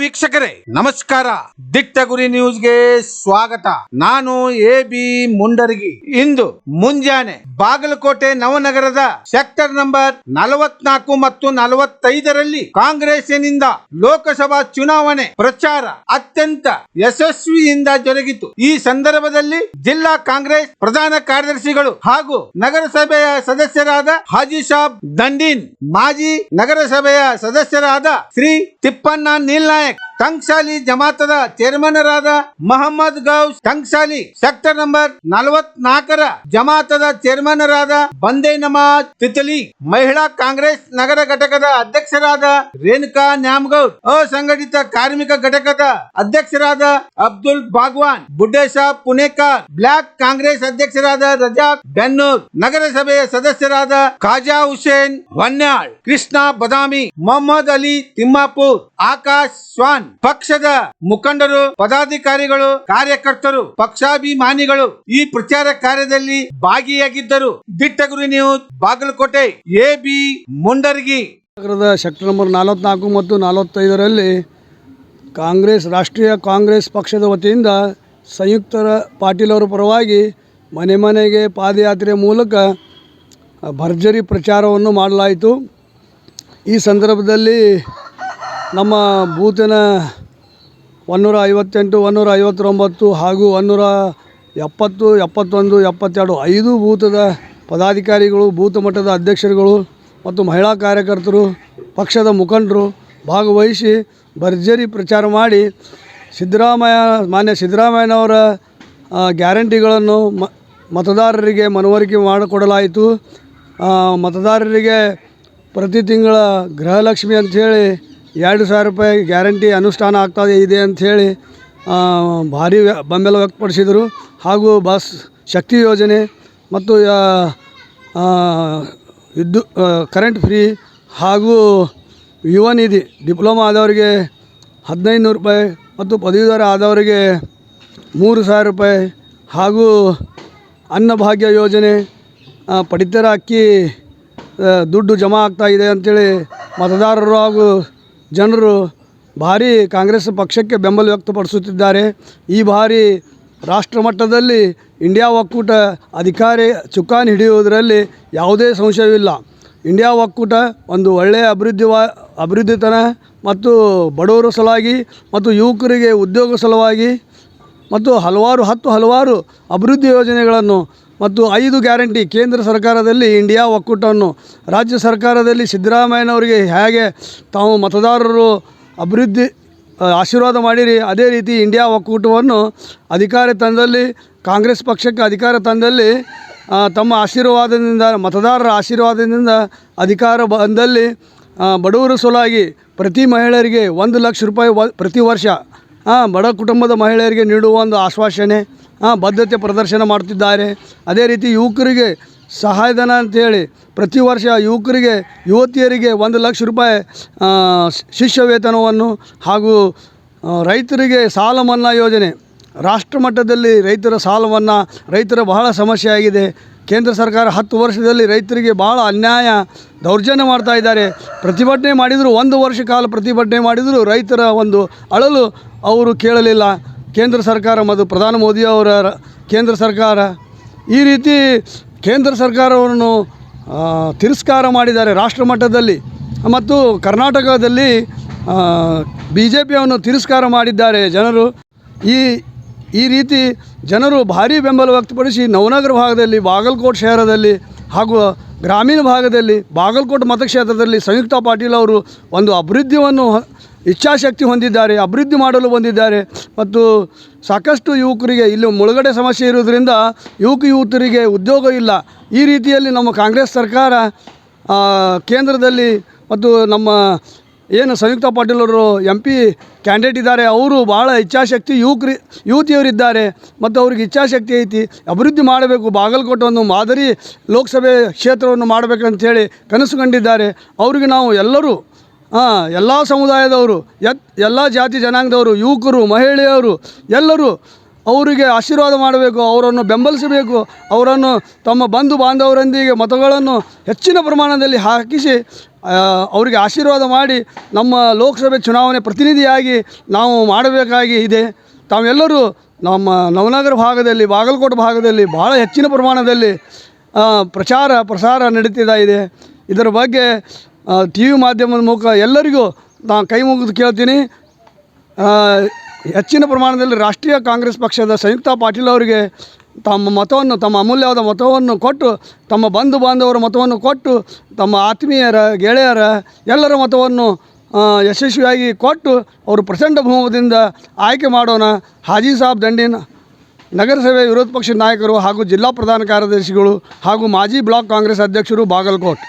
ವೀಕ್ಷಕರೇ, ನಮಸ್ಕಾರ. ದಿಟ್ಟ ಗುರಿ ನ್ಯೂಸ್ಗೆ ಸ್ವಾಗತ. ನಾನು ಎ ಬಿ ಮುಂಡರಗಿ. ಇಂದು ಮುಂಜಾನೆ ಬಾಗಲಕೋಟೆ ನವನಗರದ ಸೆಕ್ಟರ್ ನಂಬರ್ ನಲವತ್ನಾಲ್ಕು ಮತ್ತು ನಲವತ್ತೈದರಲ್ಲಿ ಕಾಂಗ್ರೆಸ್ಸಿನಿಂದ ಲೋಕಸಭಾ ಚುನಾವಣೆ ಪ್ರಚಾರ ಅತ್ಯಂತ ಯಶಸ್ವಿಯಿಂದ ಜರುಗಿತು. ಈ ಸಂದರ್ಭದಲ್ಲಿ ಜಿಲ್ಲಾ ಕಾಂಗ್ರೆಸ್ ಪ್ರಧಾನ ಕಾರ್ಯದರ್ಶಿಗಳು ಹಾಗೂ ನಗರಸಭೆಯ ಸದಸ್ಯರಾದ ಹಾಜಿ ಸಾಬ್ ದಂಡೀನ್, ಮಾಜಿ ನಗರಸಭೆಯ ಸದಸ್ಯರಾದ ಶ್ರೀ ತಿಪ್ಪಣ್ಣ অনেক ಟಂಕ್ಸಾಲಿ ಜಮಾತದ ಚೇರ್ಮನರಾದ Mohammed Gauss Tanksali sector number ನಲವತ್ನಾಲ್ಕರ ಜಮಾತದ ಚೇರ್ಮನರಾದ ಬಂದೇ ನಮಾಜ್ ತಿತಲಿ ಮಹಿಳಾ ಕಾಂಗ್ರೆಸ್ ನಗರ ಘಟಕದ ಅಧ್ಯಕ್ಷರಾದ ರೇಣುಕಾ ನ್ಯಾಮಗೌಡ್, ಅಸಂಘಟಿತ ಕಾರ್ಮಿಕ ಘಟಕದ ಅಧ್ಯಕ್ಷರಾದ ಅಬ್ದುಲ್ ಭಾಗವಾನ್ ಬುಡ್ಡೇಶ ಪುಣೇಕರ್, ಬ್ಲಾಕ್ ಕಾಂಗ್ರೆಸ್ ಅಧ್ಯಕ್ಷರಾದ ರಜಾಕ್ ಬೆನ್ನೂರ್, ನಗರಸಭೆಯ ಸದಸ್ಯರಾದ ಖಾಜಾ ಹುಸೇನ್ ವನ್ಯಾಳ್ ಕೃಷ್ಣ ಬದಾಮಿ, ಮೊಹಮ್ಮದ್ ಅಲಿ ತಿಮ್ಮಾಪುರ್, ಆಕಾಶ್ ಸ್ವಾನ್ ಪಕ್ಷದ ಮುಖಂಡರು, ಪದಾಧಿಕಾರಿಗಳು, ಕಾರ್ಯಕರ್ತರು, ಪಕ್ಷಾಭಿಮಾನಿಗಳು ಈ ಪ್ರಚಾರ ಕಾರ್ಯದಲ್ಲಿ ಭಾಗಿಯಾಗಿದ್ದರು. ದಿಟ್ಟಗುರಿ ನೀವು ಬಾಗಲಕೋಟೆ ಎ ಬಿ ಮುಂಡರ್ಗಿ. ನಗರದ ಸೆಕ್ಟರ್ ನಂಬರ್ ನಲವತ್ನಾಲ್ಕು ಮತ್ತು ನಲವತ್ತೈದರಲ್ಲಿ ಕಾಂಗ್ರೆಸ್, ರಾಷ್ಟ್ರೀಯ ಕಾಂಗ್ರೆಸ್ ಪಕ್ಷದ ವತಿಯಿಂದ ಸಂಯುಕ್ತರ ಪಾಟೀಲ್ ಅವರ ಪರವಾಗಿ ಮನೆ ಮನೆಗೆ ಪಾದಯಾತ್ರೆ ಮೂಲಕ ಭರ್ಜರಿ ಪ್ರಚಾರವನ್ನು ಮಾಡಲಾಯಿತು. ಈ ಸಂದರ್ಭದಲ್ಲಿ ನಮ್ಮ ಬೂತಿನ ಒನ್ನೂರ ಐವತ್ತೆಂಟು ಒನ್ನೂರ ಐವತ್ತೊಂಬತ್ತು ಹಾಗೂ ಒನ್ನೂರ ಎಪ್ಪತ್ತು ಎಪ್ಪತ್ತೊಂದು, ಎಪ್ಪತ್ತೆರಡು ಐದು ಬೂತದ ಪದಾಧಿಕಾರಿಗಳು, ಬೂತ್ ಮಟ್ಟದ ಅಧ್ಯಕ್ಷರುಗಳು ಮತ್ತು ಮಹಿಳಾ ಕಾರ್ಯಕರ್ತರು, ಪಕ್ಷದ ಮುಖಂಡರು ಭಾಗವಹಿಸಿ ಭರ್ಜರಿ ಪ್ರಚಾರ ಮಾಡಿ ಸಿದ್ದರಾಮಯ್ಯ, ಮಾನ್ಯ ಸಿದ್ದರಾಮಯ್ಯನವರ ಗ್ಯಾರಂಟಿಗಳನ್ನು ಮತದಾರರಿಗೆ ಮನವರಿಕೆ ಮಾಡಿಕೊಡಲಾಯಿತು. ಮತದಾರರಿಗೆ ಪ್ರತಿ ತಿಂಗಳ ಗೃಹಲಕ್ಷ್ಮಿ ಅಂಥೇಳಿ ಎರಡು ಸಾವಿರ ರೂಪಾಯಿ ಗ್ಯಾರಂಟಿ ಅನುಷ್ಠಾನ ಆಗ್ತಾ ಇದೆ ಅಂಥೇಳಿ ಭಾರಿ ಬೆಂಬಲ ವ್ಯಕ್ತಪಡಿಸಿದರು. ಹಾಗೂ ಬಸ್ ಶಕ್ತಿ ಯೋಜನೆ ಮತ್ತು ವಿದ್ಯು ಕರೆಂಟ್ ಫ್ರೀ ಹಾಗೂ ಯುವ ನಿಧಿ ಡಿಪ್ಲೊಮಾ ಆದವರಿಗೆ ಹದಿನೈದು ನೂರು ರೂಪಾಯಿ ಮತ್ತು ಪದವೀಧರ ಆದವರಿಗೆ ಮೂರು ಸಾವಿರ ರೂಪಾಯಿ ಹಾಗೂ ಅನ್ನಭಾಗ್ಯ ಯೋಜನೆ ಪಡಿತರ ಅಕ್ಕಿ ದುಡ್ಡು ಜಮಾ ಆಗ್ತಾ ಇದೆ ಅಂಥೇಳಿ ಮತದಾರರು ಹಾಗೂ ಜನರು ಭಾರಿ ಕಾಂಗ್ರೆಸ್ ಪಕ್ಷಕ್ಕೆ ಬೆಂಬಲ ವ್ಯಕ್ತಪಡಿಸುತ್ತಿದ್ದಾರೆ. ಈ ಬಾರಿ ರಾಷ್ಟ್ರ ಮಟ್ಟದಲ್ಲಿ ಇಂಡಿಯಾ ಒಕ್ಕೂಟ ಅಧಿಕಾರಿ ಚುಕ್ಕಾಣಿ ಹಿಡಿಯುವುದರಲ್ಲಿ ಯಾವುದೇ ಸಂಶಯವಿಲ್ಲ. ಇಂಡಿಯಾ ಒಕ್ಕೂಟ ಒಂದು ಒಳ್ಳೆಯ ಅಭಿವೃದ್ಧಿ ವಾ ಅಭಿವೃದ್ಧಿತನ ಮತ್ತು ಬಡವರ ಸಲುವಾಗಿ ಮತ್ತು ಯುವಕರಿಗೆ ಉದ್ಯೋಗ ಸಲುವಾಗಿ ಮತ್ತು ಹಲವಾರು ಹತ್ತು ಹಲವಾರು ಅಭಿವೃದ್ಧಿ ಯೋಜನೆಗಳನ್ನು ಮತ್ತು ಐದು ಗ್ಯಾರಂಟಿ ಕೇಂದ್ರ ಸರ್ಕಾರದಲ್ಲಿ ಇಂಡಿಯಾ ಒಕ್ಕೂಟವನ್ನು ರಾಜ್ಯ ಸರ್ಕಾರದಲ್ಲಿ ಸಿದ್ದರಾಮಯ್ಯನವರಿಗೆ ಹೇಗೆ ತಾವು ಮತದಾರರು ಅಭಿವೃದ್ಧಿ ಆಶೀರ್ವಾದ ಮಾಡಿರಿ, ಅದೇ ರೀತಿ ಇಂಡಿಯಾ ಒಕ್ಕೂಟವನ್ನು ಅಧಿಕಾರ ತಂದಲ್ಲಿ, ಕಾಂಗ್ರೆಸ್ ಪಕ್ಷಕ್ಕೆ ಅಧಿಕಾರ ತಂದಲ್ಲಿ ತಮ್ಮ ಆಶೀರ್ವಾದದಿಂದ, ಮತದಾರರ ಆಶೀರ್ವಾದದಿಂದ ಅಧಿಕಾರ ಬಂದಲ್ಲಿ ಬಡವರು ಸಲುವಾಗಿ ಪ್ರತಿ ಮಹಿಳೆಯರಿಗೆ ಒಂದು ಲಕ್ಷ ರೂಪಾಯಿ ಪ್ರತಿ ವರ್ಷ ಬಡ ಕುಟುಂಬದ ಮಹಿಳೆಯರಿಗೆ ನೀಡುವ ಒಂದು ಆಶ್ವಾಸನೆ. ಬದ್ಧತೆ ಪ್ರದರ್ಶನ ಮಾಡ್ತಿದ್ದಾರೆ. ಅದೇ ರೀತಿ ಯುವಕರಿಗೆ ಸಹಾಯಧನ ಅಂತೇಳಿ ಪ್ರತಿ ವರ್ಷ ಯುವಕರಿಗೆ, ಯುವತಿಯರಿಗೆ ಒಂದು ಲಕ್ಷ ರೂಪಾಯಿ ಶಿಷ್ಯ ವೇತನವನ್ನು ಹಾಗೂ ರೈತರಿಗೆ ಸಾಲ ಮನ್ನಾ ಯೋಜನೆ. ರಾಷ್ಟ್ರ ಮಟ್ಟದಲ್ಲಿ ರೈತರ ಸಾಲ ರೈತರ ಬಹಳ ಸಮಸ್ಯೆ ಆಗಿದೆ. ಕೇಂದ್ರ ಸರ್ಕಾರ ಹತ್ತು ವರ್ಷದಲ್ಲಿ ರೈತರಿಗೆ ಭಾಳ ಅನ್ಯಾಯ ದೌರ್ಜನ್ಯ ಮಾಡ್ತಾ ಇದ್ದಾರೆ. ಪ್ರತಿಭಟನೆ ಮಾಡಿದರೂ ಒಂದು ವರ್ಷ ಕಾಲ ಪ್ರತಿಭಟನೆ ಮಾಡಿದರೂ ರೈತರ ಒಂದು ಅಳಲು ಅವರು ಕೇಳಲಿಲ್ಲ. ಕೇಂದ್ರ ಸರ್ಕಾರ ಮತ್ತು ಪ್ರಧಾನಿ ಮೋದಿಯವರ ಕೇಂದ್ರ ಸರ್ಕಾರ ಈ ರೀತಿ ಕೇಂದ್ರ ಸರ್ಕಾರವನ್ನು ತಿರಸ್ಕಾರ ಮಾಡಿದ್ದಾರೆ ರಾಷ್ಟ್ರ ಮಟ್ಟದಲ್ಲಿ. ಮತ್ತು ಕರ್ನಾಟಕದಲ್ಲಿ ಬಿ ಜೆ ಪಿಯನ್ನು ತಿರಸ್ಕಾರ ಮಾಡಿದ್ದಾರೆ ಜನರು. ಈ ಈ ರೀತಿ ಜನರು ಭಾರೀ ಬೆಂಬಲ ವ್ಯಕ್ತಪಡಿಸಿ ನವನಗರ ಭಾಗದಲ್ಲಿ, ಬಾಗಲಕೋಟೆ ಶಹರದಲ್ಲಿ ಹಾಗೂ ಗ್ರಾಮೀಣ ಭಾಗದಲ್ಲಿ, ಬಾಗಲಕೋಟೆ ಮತಕ್ಷೇತ್ರದಲ್ಲಿ ಸಂಯುಕ್ತ ಪಾಟೀಲ್ ಅವರು ಒಂದು ಅಭಿವೃದ್ಧಿಯನ್ನು ಇಚ್ಛಾಶಕ್ತಿ ಹೊಂದಿದ್ದಾರೆ, ಅಭಿವೃದ್ಧಿ ಮಾಡಲು ಬಂದಿದ್ದಾರೆ. ಮತ್ತು ಸಾಕಷ್ಟು ಯುವಕರಿಗೆ ಇಲ್ಲಿ ಮುಳುಗಡೆ ಸಮಸ್ಯೆ ಇರೋದ್ರಿಂದ ಯುವಕ ಯುವತರಿಗೆ ಉದ್ಯೋಗ ಇಲ್ಲ. ಈ ರೀತಿಯಲ್ಲಿ ನಮ್ಮ ಕಾಂಗ್ರೆಸ್ ಸರ್ಕಾರ ಕೇಂದ್ರದಲ್ಲಿ ಮತ್ತು ನಮ್ಮ ಏನು ಸಂಯುಕ್ತ ಪಾಟೀಲ್ ಅವರು ಎಂ ಪಿ ಕ್ಯಾಂಡಿಡೇಟ್ ಇದ್ದಾರೆ. ಅವರು ಭಾಳ ಇಚ್ಛಾಶಕ್ತಿ ಯುವಕರಿ, ಯುವತಿಯವರಿದ್ದಾರೆ. ಮತ್ತು ಅವ್ರಿಗೆ ಇಚ್ಛಾಶಕ್ತಿ ಐತಿ. ಅಭಿವೃದ್ಧಿ ಮಾಡಬೇಕು. ಬಾಗಲಕೋಟೆ ಮಾದರಿ ಲೋಕಸಭೆ ಕ್ಷೇತ್ರವನ್ನು ಮಾಡಬೇಕಂತೇಳಿ ಕನಸು ಕಂಡಿದ್ದಾರೆ ಅವರಿಗೆ ನಾವು ಎಲ್ಲರೂ ಹಾಂ, ಎಲ್ಲ ಸಮುದಾಯದವರು, ಎತ್, ಎಲ್ಲ ಜಾತಿ ಜನಾಂಗದವರು, ಯುವಕರು, ಮಹಿಳೆಯರು, ಎಲ್ಲರೂ ಅವರಿಗೆ ಆಶೀರ್ವಾದ ಮಾಡಬೇಕು, ಅವರನ್ನು ಬೆಂಬಲಿಸಬೇಕು, ಅವರನ್ನು ತಮ್ಮ ಬಂಧು ಬಾಂಧವರೊಂದಿಗೆ ಮತಗಳನ್ನು ಹೆಚ್ಚಿನ ಪ್ರಮಾಣದಲ್ಲಿ ಹಾಕಿಸಿ ಅವರಿಗೆ ಆಶೀರ್ವಾದ ಮಾಡಿ ನಮ್ಮ ಲೋಕಸಭೆ ಚುನಾವಣೆ ಪ್ರತಿನಿಧಿಯಾಗಿ ನಾವು ಮಾಡಬೇಕಾಗಿ ಇದೆ. ತಾವೆಲ್ಲರೂ ನಮ್ಮ ನವನಗರ ಭಾಗದಲ್ಲಿ, ಬಾಗಲಕೋಟೆ ಭಾಗದಲ್ಲಿ ಭಾಳ ಹೆಚ್ಚಿನ ಪ್ರಮಾಣದಲ್ಲಿ ಪ್ರಚಾರ, ಪ್ರಸಾರ ನಡೀತಿದೆ ಇದೆ. ಇದರ ಬಗ್ಗೆ ಟಿ ವಿ ಮಾಧ್ಯಮದ ಮೂಲಕ ಎಲ್ಲರಿಗೂ ನಾನು ಕೈ ಮುಗಿದು ಕೇಳ್ತೀನಿ. ಹೆಚ್ಚಿನ ಪ್ರಮಾಣದಲ್ಲಿ ರಾಷ್ಟ್ರೀಯ ಕಾಂಗ್ರೆಸ್ ಪಕ್ಷದ ಸಂಯುಕ್ತ ಪಾಟೀಲ್ ಅವರಿಗೆ ತಮ್ಮ ಮತವನ್ನು, ತಮ್ಮ ಅಮೂಲ್ಯವಾದ ಮತವನ್ನು ಕೊಟ್ಟು, ತಮ್ಮ ಬಂಧು ಬಾಂಧವರ ಮತವನ್ನು ಕೊಟ್ಟು, ತಮ್ಮ ಆತ್ಮೀಯರ, ಗೆಳೆಯರ ಎಲ್ಲರ ಮತವನ್ನು ಯಶಸ್ವಿಯಾಗಿ ಕೊಟ್ಟು ಅವರು ಪ್ರಚಂಡ ಭೂಮದಿಂದ ಆಯ್ಕೆ ಮಾಡೋಣ. ಹಾಜಿ ಸಾಬ್ ದಂಡಿನ ನಗರಸಭೆ ವಿರೋಧ ಪಕ್ಷದ ನಾಯಕರು ಹಾಗೂ ಜಿಲ್ಲಾ ಪ್ರಧಾನ ಕಾರ್ಯದರ್ಶಿಗಳು ಹಾಗೂ ಮಾಜಿ ಬ್ಲಾಕ್ ಕಾಂಗ್ರೆಸ್ ಅಧ್ಯಕ್ಷರು ಬಾಗಲಕೋಟ್.